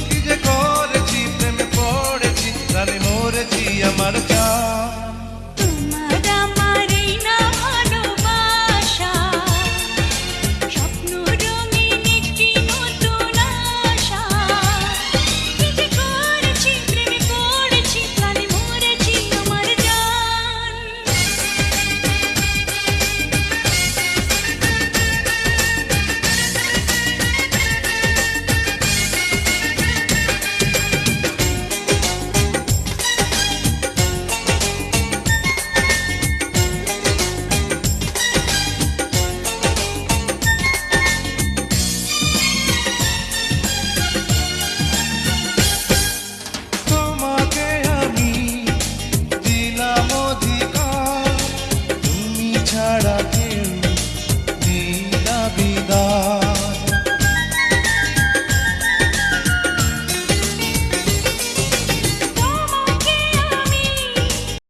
কি যে করেছি প্রেমে পড়েছি তারে মরেছি আমার